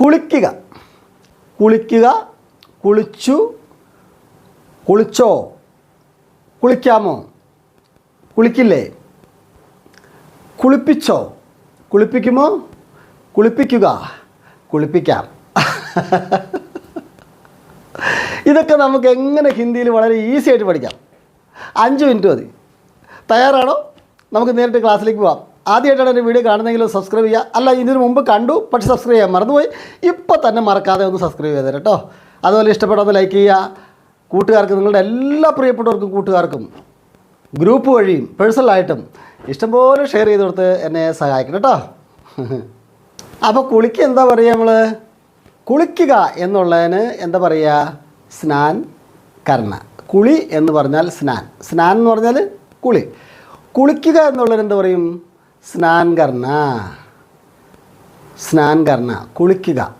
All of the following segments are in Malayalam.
കുളിക്കുക. കുളിക്കുക കുളിച്ചു കുളിച്ചോ? കുളിക്കാമോ? കുളിക്കില്ലേ? കുളിപ്പിച്ചോ? കുളിപ്പിക്കുമോ? കുളിപ്പിക്കുക. കുളിപ്പിക്കാം. ഇതൊക്കെ നമുക്ക് എങ്ങനെ ഹിന്ദിയിൽ വളരെ ഈസി ആയിട്ട് പഠിക്കാം. അഞ്ച് മിനിറ്റ് മതി. തയ്യാറാണോ? നമുക്ക് നേരിട്ട് ക്ലാസ്സിലേക്ക് പോവാം. ആദ്യമായിട്ടാണ് എന്റെ വീഡിയോ കാണുന്നെങ്കിൽ സബ്സ്ക്രൈബ് ചെയ്യുക. അല്ല ഇതിന് മുമ്പ് കണ്ടു പക്ഷേ സബ്സ്ക്രൈബ് ചെയ്യാൻ മറന്നുപോയി. ഇപ്പോൾ തന്നെ മറക്കാതെ ഒന്ന് സബ്സ്ക്രൈബ് ചെയ്തേരെ കേട്ടോ. അതുപോലെ ഇഷ്ടപ്പെടാതെ ലൈക്ക് ചെയ്യുക. കൂട്ടുകാർക്ക് നിങ്ങളുടെ എല്ലാ പ്രിയപ്പെട്ടവർക്കും കൂട്ടുകാർക്കും ഗ്രൂപ്പ് വഴിയും പേഴ്സണലായിട്ടും ഇഷ്ടംപോലെ ഷെയർ ചെയ്ത് കൊടുത്ത് എന്നെ സഹായിക്കണം കേട്ടോ. അപ്പോൾ കുളിക്ക് എന്താ പറയുക നമ്മൾ കുളിക്കുക എന്നുള്ളതിന് എന്താ പറയുക സ്നാൻ കർണ. കുളി എന്ന് പറഞ്ഞാൽ സ്നാൻ. സ്നാൻ എന്ന് പറഞ്ഞാൽ കുളി. കുളിക്കുക എന്നുള്ളതിന് എന്താ പറയും? സ്നാൻ കർണ. സ്നാൻ കർണ. കുളിക്കുക.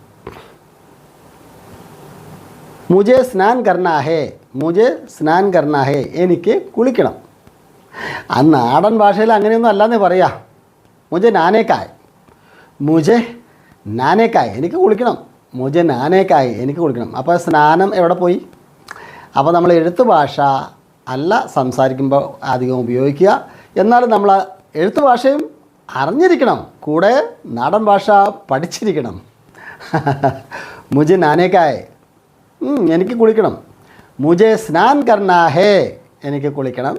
മുജെ സ്നാൻ കർണ ഹേ മുജെ സ്നാൻ കർണ ഹേ എനിക്ക് കുളിക്കണം. ആ നാടൻ ഭാഷയിൽ അങ്ങനെയൊന്നും അല്ലാന്ന് പറയാ. മുജെ നാനേക്കായ്. മുജെ നാനേക്കായ്. എനിക്ക് കുളിക്കണം. മുജെ നാനേക്കായ്. എനിക്ക് കുളിക്കണം. അപ്പോൾ സ്നാനം എവിടെ പോയി? അപ്പോൾ നമ്മൾ എഴുത്ത് ഭാഷ അല്ല സംസാരിക്കുമ്പോൾ അധികം ഉപയോഗിക്കുക. എന്നാലും നമ്മൾ എഴുത്ത് ഭാഷയും അറിഞ്ഞിരിക്കണം. കൂടെ നാടൻ ഭാഷ പഠിച്ചിരിക്കണം. മുജെ നാനേക്കായ്. എനിക്ക് കുളിക്കണം. മുജെ സ്നാൻ കർണാ ഹേ എനിക്ക് കുളിക്കണം.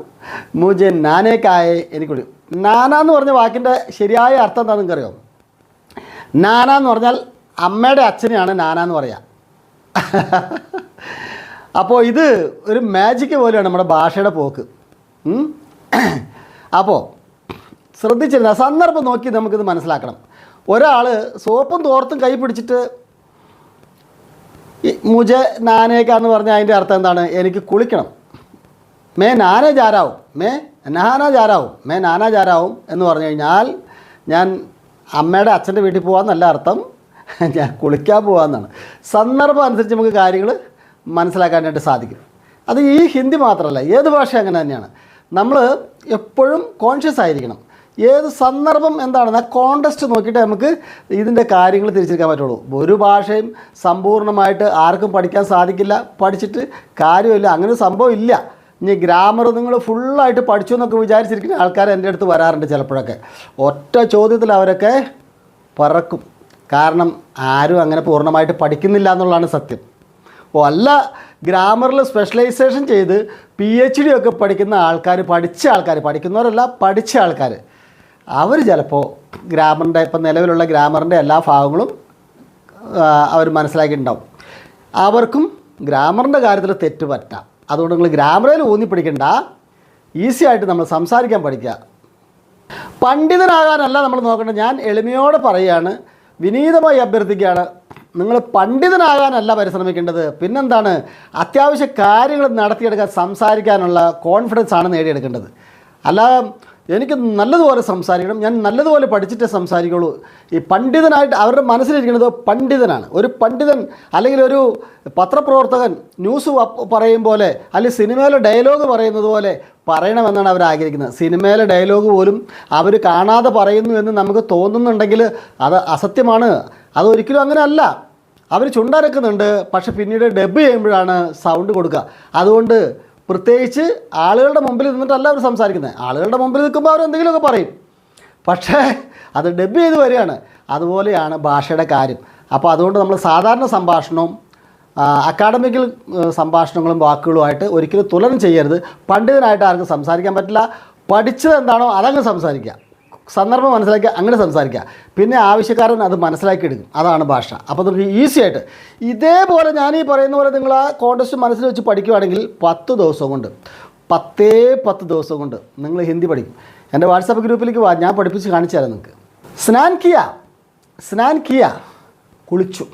മുജെ നാനേക്കായ് എനിക്ക് കുളി നാന എന്ന് പറഞ്ഞ വാക്കിന്റെ ശരിയായ അർത്ഥം എന്താണെന്ന് നിങ്ങൾക്കറിയോ? നാന എന്ന് പറഞ്ഞാൽ അമ്മയുടെ അച്ഛനെയാണ് നാന എന്ന് പറയുക അപ്പോൾ ഇത് ഒരു മാജിക്ക് പോലെയാണ് നമ്മുടെ ഭാഷയുടെ പോക്ക്. അപ്പോൾ ശ്രദ്ധിച്ചിരുന്ന സന്ദർഭം നോക്കി നമുക്കിത് മനസ്സിലാക്കണം. ഒരാൾ സോപ്പും തോർത്തും കൈ പിടിച്ചിട്ട് മുജ നാനേക്ക എന്ന് പറഞ്ഞാൽ അതിന്റെ അർത്ഥം എന്താണ്? എനിക്ക് കുളിക്കണം. മേ നാന ജാരാവും. മേ നാന ജാരാവും. മേ നാന ജാരാവും എന്ന് പറഞ്ഞു കഴിഞ്ഞാൽ ഞാൻ അമ്മയുടെ അച്ഛന്റെ വീട്ടിൽ പോകാമെന്നല്ല അർത്ഥം. ഞാൻ കുളിക്കാൻ പോകാമെന്നാണ് സന്ദർഭം അനുസരിച്ച് നമുക്ക് കാര്യങ്ങൾ മനസ്സിലാക്കാനായിട്ട് സാധിക്കും. അത് ഈ ഹിന്ദി മാത്രമല്ല ഏത് ഭാഷ അങ്ങനെ തന്നെയാണ്. നമ്മൾ എപ്പോഴും കോൺഷ്യസ് ആയിരിക്കണം. ഏത് സന്ദർഭം എന്താണെന്ന് ആ കോണ്ടസ്റ്റ് നോക്കിയിട്ട് നമുക്ക് ഇതിന്റെ കാര്യങ്ങൾ തിരിച്ചെടുക്കാൻ പറ്റുള്ളൂ. ഒരു ഭാഷയും സമ്പൂർണമായിട്ട് ആർക്കും പഠിക്കാൻ സാധിക്കില്ല. പഠിച്ചിട്ട് കാര്യമില്ല. അങ്ങനെ സംഭവം ഇല്ല. ഇനി ഗ്രാമർ നിങ്ങൾ ഫുള്ളായിട്ട് പഠിച്ചു എന്നൊക്കെ വിചാരിച്ചിരിക്കുന്ന ആൾക്കാർ എന്റെ അടുത്ത് വരാറുണ്ട് ചിലപ്പോഴൊക്കെ. ഒറ്റ ചോദ്യത്തിൽ അവരൊക്കെ പറക്കും. കാരണം ആരും അങ്ങനെ പൂർണമായിട്ട് പഠിക്കുന്നില്ല എന്നുള്ളതാണ് സത്യം. ഓ അല്ല ഗ്രാമറിൽ സ്പെഷ്യലൈസേഷൻ ചെയ്ത് പി എച്ച് ഡി ഒക്കെ പഠിക്കുന്ന ആൾക്കാർ പഠിച്ച ആൾക്കാർ പഠിക്കുന്നവരല്ല പഠിച്ച ആൾക്കാർ അവർ ചിലപ്പോൾ ഗ്രാമറിന്റെ ഇപ്പം നിലവിലുള്ള ഗ്രാമറിന്റെ എല്ലാ ഭാഗങ്ങളും അവർ മനസ്സിലാക്കിയിട്ടുണ്ടാവും. അവർക്കും ഗ്രാമറിന്റെ കാര്യത്തിൽ തെറ്റ് പറ്റാം. അതുകൊണ്ട് നിങ്ങൾ ഗ്രാമറിൽ ഊന്നി പിടിക്കണ്ട. ഈസി ആയിട്ട് നമ്മൾ സംസാരിക്കാൻ പഠിക്കുക. പണ്ഡിതനാകാനല്ല നമ്മൾ നോക്കേണ്ടത്. ഞാൻ എളിമയോടെ പറയുകയാണ്. വിനീതമായി അഭ്യർത്ഥിക്കുകയാണ്. നിങ്ങൾ പണ്ഡിതനാകാനല്ല പരിശ്രമിക്കേണ്ടത്. പിന്നെന്താണ്? അത്യാവശ്യ കാര്യങ്ങൾ നടത്തിയെടുക്കാൻ സംസാരിക്കാനുള്ള കോൺഫിഡൻസ് ആണ് നേടിയെടുക്കേണ്ടത്. അല്ല എനിക്ക് നല്ലതുപോലെ സംസാരിക്കണം. ഞാൻ നല്ലതുപോലെ പഠിച്ചിട്ടേ സംസാരിക്കുള്ളൂ. ഈ പണ്ഡിതനായിട്ട് അവരുടെ മനസ്സിലിരിക്കുന്നത് പണ്ഡിതനാണ്. ഒരു പണ്ഡിതൻ അല്ലെങ്കിൽ ഒരു പത്രപ്രവർത്തകൻ ന്യൂസ് പറയും പോലെ അല്ലെങ്കിൽ സിനിമയിലെ ഡയലോഗ് പറയുന്നത് പോലെ പറയണമെന്നാണ് അവർ ആഗ്രഹിക്കുന്നത്. സിനിമയിലെ ഡയലോഗ് പോലും അവർ കാണാതെ പറയുന്നു എന്ന് നമുക്ക് തോന്നുന്നുണ്ടെങ്കിൽ അത് അസത്യമാണ്. അതൊരിക്കലും അങ്ങനെ അല്ല. അവർ ചുണ്ടരക്കുന്നുണ്ട്. പക്ഷെ പിന്നീട് ഡബ് ചെയ്യുമ്പോഴാണ് സൗണ്ട് കൊടുക്കുക. അതുകൊണ്ട് പ്രത്യേകിച്ച് ആളുകളുടെ മുമ്പിൽ നിന്നിട്ടല്ല അവർ സംസാരിക്കുന്നത്. ആളുകളുടെ മുമ്പിൽ നിൽക്കുമ്പോൾ അവർ എന്തെങ്കിലുമൊക്കെ പറയും. പക്ഷേ അത് ഡബ് ചെയ്ത് വരികയാണ്. അതുപോലെയാണ് ഭാഷയുടെ കാര്യം. അപ്പോൾ അതുകൊണ്ട് നമ്മൾ സാധാരണ സംഭാഷണവും അക്കാഡമിക്കൽ സംഭാഷണങ്ങളും വാക്കുകളുമായിട്ട് ഒരിക്കലും തുലനം ചെയ്യരുത്. പണ്ഡിതനായിട്ട് ആർക്കും സംസാരിക്കാൻ പറ്റില്ല. പഠിച്ചത് എന്താണോ അതങ്ങ് സംസാരിക്കുക. സന്ദർഭം മനസ്സിലാക്കി അങ്ങനെ സംസാരിക്കുക പിന്നെ ആവശ്യക്കാരൻ അത് മനസ്സിലാക്കി എടുക്കും അതാണ് ഭാഷ. അപ്പോൾ നമുക്ക് ഈസി ആയിട്ട് ഇതേപോലെ ഞാൻ ഈ പറയുന്ന പോലെ നിങ്ങൾ ആ കോണ്ടസ്റ്റ് മനസ്സിൽ വെച്ച് പഠിക്കുകയാണെങ്കിൽ പത്ത് ദിവസം കൊണ്ട് പത്തേ പത്ത് ദിവസം കൊണ്ട് നിങ്ങൾ ഹിന്ദി പഠിക്കും. എന്റെ വാട്സാപ്പ് ഗ്രൂപ്പിലേക്ക് വാ ഞാൻ പഠിപ്പിച്ച് കാണിച്ചു തരാം നിങ്ങൾക്ക് സ്നാൻ കിയ സ്നാൻ കിയ കുളിച്ചു.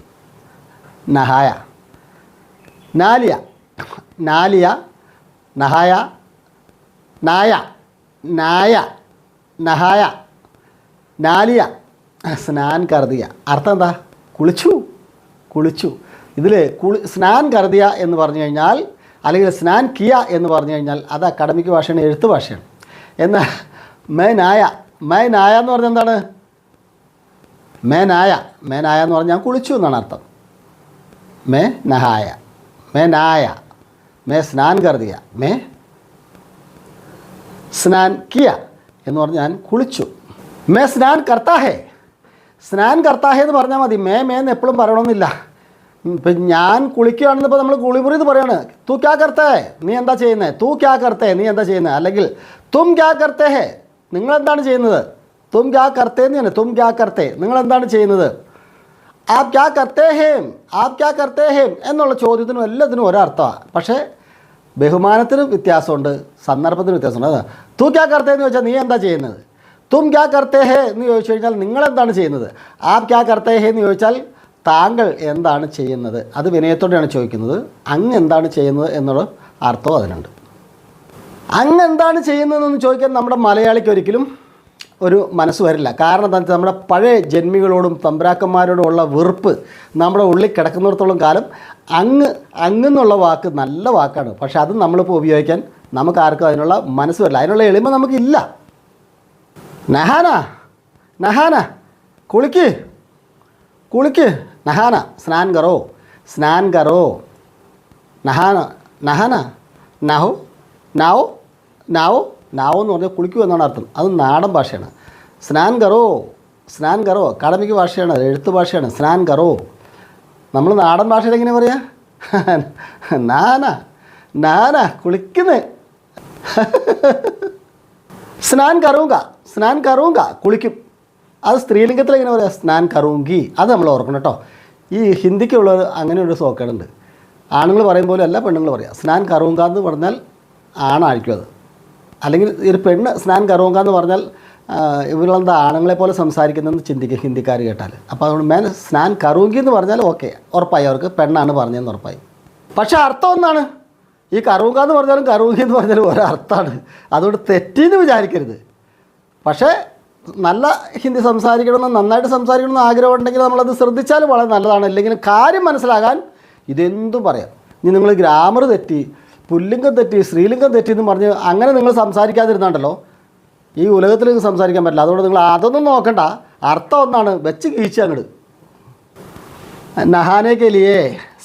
നഹായ. നാലിയ. നാലിയ നഹായ. നായ. നായ. നഹായ. നാലിയ. സ്നാൻ കർദിയ അർത്ഥം എന്താ? കുളിച്ചു. കുളിച്ചു. ഇതിൽ കുളി സ്നാൻ കർദിയ എന്ന് പറഞ്ഞു കഴിഞ്ഞാൽ അല്ലെങ്കിൽ സ്നാൻ കിയ എന്ന് പറഞ്ഞു കഴിഞ്ഞാൽ അത് അക്കാഡമിക് ഭാഷയാണ് എഴുത്ത് ഭാഷയാണ്. എന്നാൽ മേ നായ മേ നായ എന്ന് പറഞ്ഞാൽ എന്താണ്? മേ നായ മേ നായ എന്ന് പറഞ്ഞാൽ ഞാൻ കുളിച്ചു എന്നാണ് അർത്ഥം. മേ നഹായ. മേ നായ. മേ സ്നാൻ കർദിയ മേ സ്നാൻ കിയ എന്ന് പറഞ്ഞാൽ ഞാൻ കുളിച്ചു. മേ സ്നാൻ കർത്താഹേ സ്നാൻ കർത്താഹേ എന്ന് പറഞ്ഞാൽ മതി. മേ മേ എന്ന് എപ്പോഴും പറയണമെന്നില്ല ഇപ്പം ഞാൻ കുളിക്കുകയാണെന്ന് ഇപ്പോൾ നമ്മൾ കുളിമുറി എന്ന് പറയാണ്. തൂ ക്യാ കർത്തേ നീ എന്താ ചെയ്യുന്നത് തൂ ക്യാ കർത്തേ നീ എന്താ ചെയ്യുന്നത് അല്ലെങ്കിൽ തും ക്യാ കർത്തേ ഹേ? നിങ്ങൾ എന്താണ് ചെയ്യുന്നത്? തും ക്യാ കർത്തേ എന്ന് തന്നെ തും ക്യാ കർത്തേ നിങ്ങൾ എന്താണ് ചെയ്യുന്നത്? ആപ് ക്യാ കർത്തേ ഹേം ആപ് ക്യാ കർത്തേ ഹേം എന്നുള്ള ചോദ്യത്തിനും എല്ലാത്തിനും ഒരർത്ഥമാണ് പക്ഷേ ബഹുമാനത്തിനും വ്യത്യാസമുണ്ട് സന്ദർഭത്തിനും വ്യത്യാസമുണ്ട്. അതാ. തൂ ക്യാ കർത്തേ എന്ന് വെച്ചാൽ നീ എന്താ ചെയ്യുന്നത്? തും ക്യാ കർത്തേ ഹേ എന്ന് ചോദിച്ചു കഴിഞ്ഞാൽ നിങ്ങൾ എന്താണ് ചെയ്യുന്നത്? ആപ് ക്യാ കർത്തേ ഹേ എന്ന് ചോദിച്ചാൽ താങ്കൾ എന്താണ് ചെയ്യുന്നത്? അത് വിനയത്തോടെയാണ് ചോദിക്കുന്നത്. അങ്ങ് എന്താണ് ചെയ്യുന്നത് എന്നുള്ള അർത്ഥവും അതിനുണ്ട്. അങ്ങ് എന്താണ് ചെയ്യുന്നതെന്ന് ചോദിക്കാൻ നമ്മുടെ മലയാളിക്ക് ഒരിക്കലും ഒരു മനസ്സ് വരില്ല. കാരണം വെച്ചാൽ നമ്മുടെ പഴയ ജന്മികളോടും തമ്പ്രാക്കന്മാരോടും ഉള്ള വെറുപ്പ് നമ്മുടെ ഉള്ളിൽ കിടക്കുന്നിടത്തോളം കാലം അങ്ങ് അങ്ങ് എന്നുള്ള വാക്ക് നല്ല വാക്കാണ്. പക്ഷേ അത് നമ്മളിപ്പോൾ ഉപയോഗിക്കാൻ നമുക്ക് ആർക്കും അതിനുള്ള മനസ്സ് വരില്ല. അതിനുള്ള എളിമ നമുക്കില്ല. നഹാന നഹാന കുളിക്ക് കുളിക്ക് നഹാന സ്നാൻ കറോ സ്നാൻ കറോ നഹാന നഹാന നഹോ നാവോ നാവോ നാവോ എന്ന് പറഞ്ഞാൽ കുളിക്കൂ എന്നാണ് അർത്ഥം. അത് നാടൻ ഭാഷയാണ്. സ്നാൻ കറോ സ്നാൻ കറോ അക്കാഡമിക് ഭാഷയാണ് എഴുത്തു ഭാഷയാണ് സ്നാൻ കറോ. നമ്മൾ നാടൻ ഭാഷയിൽ എങ്ങനെ പറയാ? നാന നാന കുളിക്കുന്നേ. സ്നാൻ കറൂങ്ക സ്നാൻ കറൂങ്ക കുളിക്കും. അത് സ്ത്രീലിംഗത്തിൽ എങ്ങനെ പറയാം സ്നാൻ കറൂങ്കി. അത് നമ്മൾ ഓർക്കണം കേട്ടോ ഈ ഹിന്ദിക്കുള്ള അങ്ങനെ ഒരു സോക്കേടുണ്ട്. ആണുങ്ങൾ പറയും പോലെ അല്ല പെണ്ണുങ്ങൾ പറയാം സ്നാൻ കറൂങ്ക എന്ന് പറഞ്ഞാൽ ആണായിരിക്കും അത്. അല്ലെങ്കിൽ ഒരു പെണ്ണ് സ്നാൻ കറൂങ്ക എന്ന് പറഞ്ഞാൽ ഇവരെന്താ ആണുങ്ങളെ പോലെ സംസാരിക്കുന്നതെന്ന് ചിന്തിക്കും ഹിന്ദിക്കാർ കേട്ടാൽ. അപ്പോൾ അതുകൊണ്ട് മേൻ സ്നാൻ കറൂങ്കി എന്ന് പറഞ്ഞാൽ ഓക്കെ ഉറപ്പായി അവർക്ക് പെണ്ണാണ് പറഞ്ഞതെന്ന് ഉറപ്പായി. പക്ഷേ അർത്ഥം ഒന്നാണ്. ഈ കറുക എന്ന് പറഞ്ഞാലും കറുക എന്ന് പറഞ്ഞാലും ഓരോ അർത്ഥമാണ് അതുകൊണ്ട് തെറ്റിന്ന് വിചാരിക്കരുത്. പക്ഷേ നല്ല ഹിന്ദി സംസാരിക്കണമെന്ന് നന്നായിട്ട് സംസാരിക്കണമെന്ന് ആഗ്രഹമുണ്ടെങ്കിൽ നമ്മളത് ശ്രദ്ധിച്ചാൽ വളരെ നല്ലതാണ്. അല്ലെങ്കിൽ കാര്യം മനസ്സിലാകാൻ ഇതെന്തും പറയാം. ഇനി നിങ്ങൾ ഗ്രാമർ തെറ്റി പുല്ലിംഗം തെറ്റി സ്ത്രീലിംഗം തെറ്റി എന്ന് പറഞ്ഞ് അങ്ങനെ നിങ്ങൾ സംസാരിക്കാതിരുന്നുണ്ടല്ലോ ഈ ഉലകത്തിൽ സംസാരിക്കാൻ പറ്റില്ല. അതുകൊണ്ട് നിങ്ങൾ അതൊന്നും നോക്കണ്ട. അർത്ഥം ഒന്നാണ്. വെച്ച് കീഴ്ച അങ്ങോട്ട് നഹാനെ കെ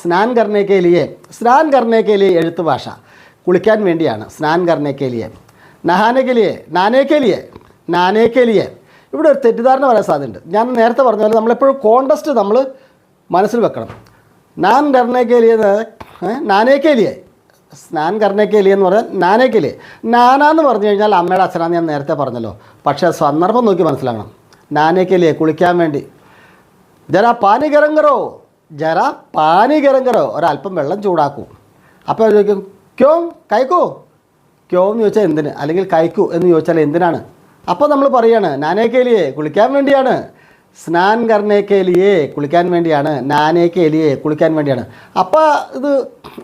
സ്നാൻ കർണേ കെ സ്നാൻ കർണേ കെ എഴുത്ത് ഭാഷ. കുളിക്കാൻ വേണ്ടിയാണ് സ്നാൻ കർണേ കെ നഹാനെ കെ നാനേ നാനേ കെ ലിയേ ഇവിടെ ഒരു തെറ്റിദ്ധാരണ വരാൻ സാധ്യതയുണ്ട്. ഞാൻ നേരത്തെ പറഞ്ഞ പോലെ നമ്മളെപ്പോഴും കോണ്ടസ്റ്റ് നമ്മൾ മനസ്സിൽ വെക്കണം. നാൻ കർണേ കെ എന്ന്, നാനേ ലിയേ സ്നാൻ കർണേ എന്ന് പറഞ്ഞാൽ നാനേ ലിയേ നാനാന്ന് പറഞ്ഞു കഴിഞ്ഞാൽ അമ്മയുടെ അച്ഛനാന്ന് ഞാൻ നേരത്തെ പറഞ്ഞല്ലോ. പക്ഷേ സന്ദർഭം നോക്കി മനസ്സിലാക്കണം നാനേ കെ കുളിക്കാൻ വേണ്ടി. ജരാ പാനി ഗരം ജര പാനി ഗരം കറോ ഒരല്പം വെള്ളം ചൂടാക്കൂ. അപ്പോൾ ചോദിക്കും ക്യോ? കൈക്കോ? ക്യോ എന്ന് ചോദിച്ചാൽ എന്തിന്? അല്ലെങ്കിൽ കൈക്കു എന്ന് ചോദിച്ചാൽ എന്തിനാണ്? അപ്പോൾ നമ്മൾ പറയാണ് നാനേക്കേലിയെ കേലിയേ കുളിക്കാൻ വേണ്ടിയാണ്. സ്നാൻ കർണേക്കേലിയെ കേലിയേ കുളിക്കാൻ വേണ്ടിയാണ്. നാനേക്കേലിയെ കേലിയേ കുളിക്കാൻ വേണ്ടിയാണ്. അപ്പോൾ ഇത്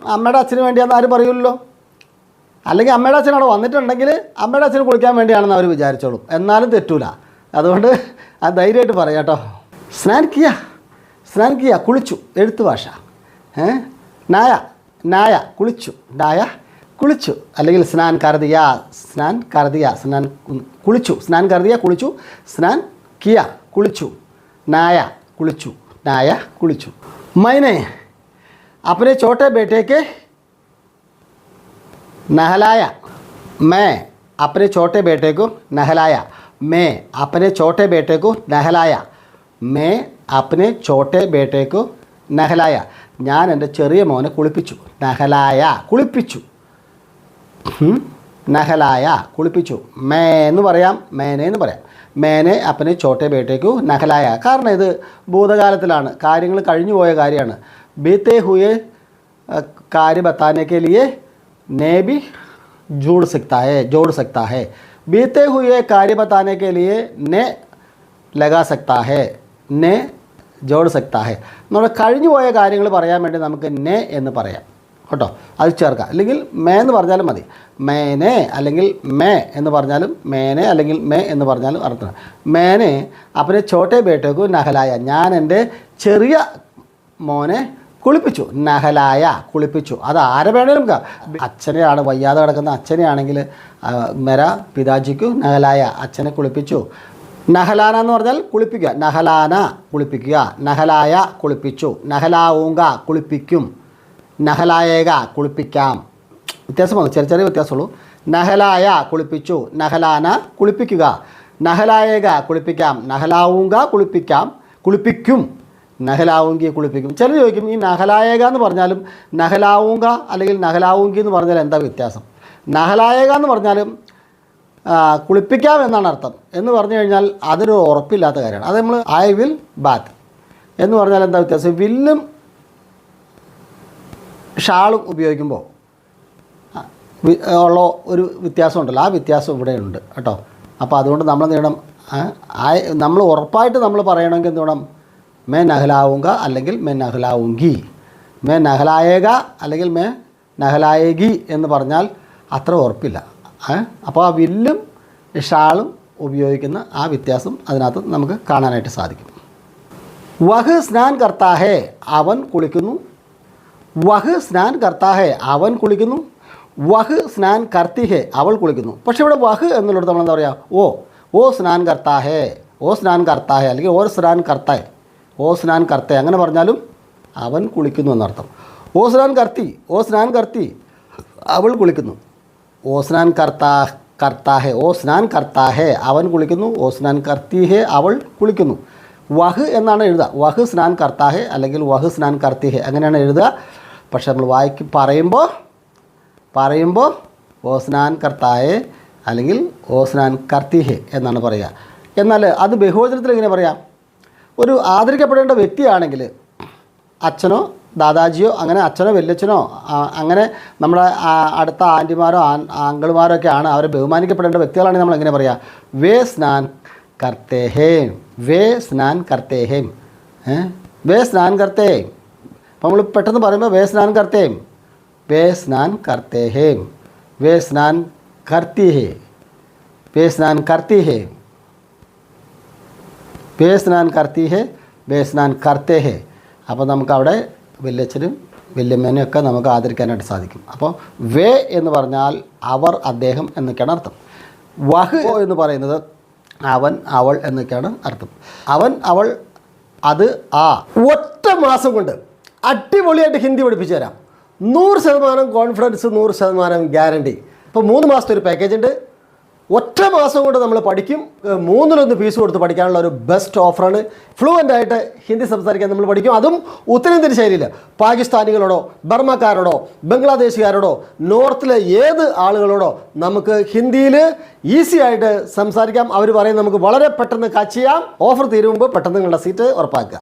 അമ്മയുടെ അച്ഛന് വേണ്ടിയാണെന്ന് ആരും പറയുമല്ലോ അല്ലെങ്കിൽ അമ്മയുടെ അച്ഛൻ വന്നിട്ടുണ്ടെങ്കിൽ അമ്മയുടെ അച്ഛന് കുളിക്കാൻ വേണ്ടിയാണെന്ന് അവർ വിചാരിച്ചോളും. എന്നാലും തെറ്റൂല. അതുകൊണ്ട് ആ ധൈര്യമായിട്ട് പറയാം കേട്ടോ. സ്നാൻ കിയ? സ്നാൻ കിയ കുളിച്ചു എഴുത്ത് ഭാഷ ഏ നായ നായ കുളിച്ചു നായ കുളിച്ചു അല്ലെങ്കിൽ സ്നാൻ കരുതിയ സ്നാൻ കരുതിയ സ്നാൻ കുളിച്ചു സ്നാൻ കരുതിയ കുളിച്ചു സ്നാൻ കിയ കുളിച്ചു നായ കുളിച്ചു നായ കുളിച്ചു മൈനെ अपने छोटे बेटे के नहलाया मैं अपने छोटे बेटे को नहलाया मैं अपने छोटे बेटे को नहलाया मैं അപ്പനെ ചോട്ടേ ബേട്ടേക്കു നഹലായ. ഞാൻ എന്റെ ചെറിയ മോനെ കുളിപ്പിച്ചു. നഹലായ കുളിപ്പിച്ചു. നഹലായ കുളിപ്പിച്ചു. മേ എന്ന് പറയാം മേനെ എന്ന് പറയാം. മേനെ അപ്പനെ ചോട്ടേ ബേട്ടേക്കു നഹലായ. കാരണം ഇത് ഭൂതകാലത്തിലാണ്. കാര്യങ്ങൾ കഴിഞ്ഞു പോയ കാര്യമാണ്. ബീത്തേ ഹുയെ കാര്യ ബത്താനേക്ക് ലിയെ നേബി ജൂഡ് സക്താഹേ ജോഡ് സക്താ ഹെ ബീത്തേ ഹുയെ കാര്യം ബത്താനേക്ക് ലിയെ നെ ലഗാ സക്താ നെ ജോഡ് സെക്താഹെ. നമ്മുടെ കഴിഞ്ഞു പോയ കാര്യങ്ങൾ പറയാൻ വേണ്ടി നമുക്ക് നെ എന്ന് പറയാം. കേട്ടോ? അത് ചേർക്കാം. അല്ലെങ്കിൽ മേ എന്ന് പറഞ്ഞാലും മതി. മേനെ അല്ലെങ്കിൽ മേ എന്ന് പറഞ്ഞാലും മേനെ അല്ലെങ്കിൽ മേ എന്ന് പറഞ്ഞാലും അർത്ഥം. മേനെ അപ്പനെ ചോട്ടെ ബേട്ടേക്കു നഹലായ. ഞാൻ എന്റെ ചെറിയ മോനെ കുളിപ്പിച്ചു. നഹലായ കുളിപ്പിച്ചു. അത് ആരെ വേണേലും അച്ഛനെയാണ് വയ്യാതെ കിടക്കുന്ന അച്ഛനെയാണെങ്കിൽ മെര പിതാജിക്കു നഹലായ അച്ഛനെ കുളിപ്പിച്ചു. നഹലാന എന്ന് പറഞ്ഞാൽ കുളിപ്പിക്കുക. നഹലാന കുളിപ്പിക്കുക. നഹലായ കുളിപ്പിച്ചു. നഹലാവൂങ്ക കുളിപ്പിക്കും. നഹലായേക കുളിപ്പിക്കാം. വ്യത്യാസമാണ്. ചെറിയ ചെറിയ വ്യത്യാസമുള്ളൂ. നഹലായ കുളിപ്പിച്ചു. നഹലാന കുളിപ്പിക്കുക. നഹലായേക കുളിപ്പിക്കാം. നഹലാവൂങ്ക കുളിപ്പിക്കാം. കുളിപ്പിക്കും. നഹലാവുങ്കി കുളിപ്പിക്കും. ചിലർ ചോദിക്കും ഈ നഹലായേക എന്ന് പറഞ്ഞാലും നഹലാവൂങ്ക അല്ലെങ്കിൽ നഹലാവുങ്കി എന്ന് പറഞ്ഞാൽ എന്താ വ്യത്യാസം? നഹലായേക എന്ന് പറഞ്ഞാലും കുളിപ്പിക്കാം എന്നാണ് അർത്ഥം. എന്ന് പറഞ്ഞു കഴിഞ്ഞാൽ അതൊരു ഉറപ്പില്ലാത്ത കാര്യമാണ്. അത് നമ്മൾ ഐ വിൽ ബാത്ത് എന്ന് പറഞ്ഞാൽ എന്താ വ്യത്യാസം? വില്ലും ഷാളും ഉപയോഗിക്കുമ്പോൾ ഉള്ള ഒരു വ്യത്യാസമുണ്ടല്ലോ ആ വ്യത്യാസം ഇവിടെ ഉണ്ട് കേട്ടോ. അപ്പോൾ അതുകൊണ്ട് നമ്മൾ നേടണം നമ്മൾ ഉറപ്പായിട്ട് നമ്മൾ പറയണമെങ്കിൽ എന്ത് വേണം മേ നഹലാവുങ്ക അല്ലെങ്കിൽ മേ നഹലാവുങ്കി. മേ നഹലായേക അല്ലെങ്കിൽ മേ നഹലായേകി എന്ന് പറഞ്ഞാൽ അത്ര ഉറപ്പില്ല? അപ്പോൾ ആ വില്ലും ഷാളും ഉപയോഗിക്കുന്ന ആ വ്യത്യാസം അതിനകത്ത് നമുക്ക് കാണാനായിട്ട് സാധിക്കും. വഹ് സ്നാൻ കർത്താഹേ അവൻ കുളിക്കുന്നു. വഹ് സ്നാൻ കർത്താഹേ അവൻ കുളിക്കുന്നു. വഹ് സ്നാൻ കർത്തിഹേ അവൾ കുളിക്കുന്നു. പക്ഷേ ഇവിടെ വഹ് എന്നുള്ളത് നമ്മൾ എന്താ പറയുക ഓ ഓ സ്നാൻ കർത്താഹേ ഓ സ്നാൻ കർത്താഹേ അല്ലെങ്കിൽ ഓ സ്നാൻ കർത്താഹേ ഓ സ്നാൻ കർത്തേ അങ്ങനെ പറഞ്ഞാലും അവൻ കുളിക്കുന്നു എന്നർത്ഥം. ഓ സ്നാൻ കർത്തി ഓ സ്നാൻ കർത്തി അവൾ കുളിക്കുന്നു. ഓ സ്നാൻ കർത്താ കർത്താഹേ ഓ സ്നാൻ കർത്താഹേ അവൻ കുളിക്കുന്നു ഓ സ്നാൻ കർത്തിഹേ അവൾ കുളിക്കുന്നു. വഹ് എന്നാണ് എഴുതുക. വഹ് സ്നാൻ കർത്താഹേ അല്ലെങ്കിൽ വഹ് സ്നാൻ കർത്തിഹേ. അങ്ങനെയാണ് എഴുതുക. പക്ഷെ നമ്മൾ വായിക്കും പറയുമ്പോൾ പറയുമ്പോൾ ഓ സ്നാൻ കർത്താഹേ അല്ലെങ്കിൽ ഓ സ്നാൻ കർത്തിഹെ എന്നാണ് പറയുക. എന്നാൽ അത് ബഹുവചനത്തിൽ എങ്ങനെ പറയാം? ഒരു ആദരിക്കപ്പെടേണ്ട വ്യക്തിയാണെങ്കിൽ അച്ഛനോ ദാദാജിയോ അങ്ങനെ അച്ഛനോ വല്യച്ഛനോ അങ്ങനെ നമ്മുടെ അടുത്ത ആന്റിമാരോ ആങ്കിളുമാരോ ഒക്കെ ആണ് അവരെ ബഹുമാനിക്കപ്പെടേണ്ട വ്യക്തികളാണ് നമ്മൾ എങ്ങനെ പറയാം? വേ സ്നാൻ കർത്തേഹേം വേ സ്നാൻ കർത്തേഹേം വേ സ്നാൻ കർത്തേ. അപ്പം നമ്മൾ പെട്ടെന്ന് പറയുമ്പോൾ വേ സ്നാൻ കർത്തേം. വേ സ്നാൻ കർത്തേഹേം വേ സ്നാൻ കർത്തിഹേ വേ സ്നാൻ കർത്തിഹേ വേ സ്നാൻ കർത്തിഹേ വേ സ്നാൻ കർത്തേഹേ. അപ്പോൾ നമുക്ക് അവിടെ വല്യച്ഛനും വല്യമ്മേനെയും ഒക്കെ നമുക്ക് ആദരിക്കാനായിട്ട് സാധിക്കും. അപ്പോൾ വേ എന്ന് പറഞ്ഞാൽ അവർ അദ്ദേഹം എന്നൊക്കെയാണ് അർത്ഥം. വഹ് എന്ന് പറയുന്നത് അവൻ അവൾ എന്നൊക്കെയാണ് അർത്ഥം. അവൻ അവൾ അത് ആ. ഒറ്റ മാസം കൊണ്ട് അടിപൊളിയായിട്ട് ഹിന്ദി പഠിപ്പിച്ചു തരാം. നൂറ് ശതമാനം കോൺഫിഡൻസ് നൂറ് ശതമാനം ഗ്യാരണ്ടി ഇപ്പോൾ മൂന്ന് മാസത്തെ ഒരു പാക്കേജ് ഉണ്ട്. ഒറ്റ മാസം കൊണ്ട് നമ്മൾ പഠിക്കും. മൂന്നിലൊന്ന് ഫീസ് കൊടുത്ത് പഠിക്കാനുള്ള ഒരു ബെസ്റ്റ് ഓഫറാണ് ഫ്ലുവന്റ് ആയിട്ട് ഹിന്ദി സംസാരിക്കാൻ നമ്മൾ പഠിക്കും. അതും ഉത്തരേന്ത്യൻ ശൈലിയിൽ പാകിസ്ഥാനികളോടോ ബർമ്മക്കാരോടോ ബംഗ്ലാദേശുകാരോടോ നോർത്തിലെ ഏത് ആളുകളോടോ നമുക്ക് ഹിന്ദിയിൽ ഈസി ആയിട്ട് സംസാരിക്കാം. അവർ പറയും നമുക്ക് വളരെ പെട്ടെന്ന് കാച്ച് ചെയ്യാം. ഓഫർ തീരുമ്പോൾ പെട്ടെന്ന് നിങ്ങളുടെ സീറ്റ് ഉറപ്പാക്കുക.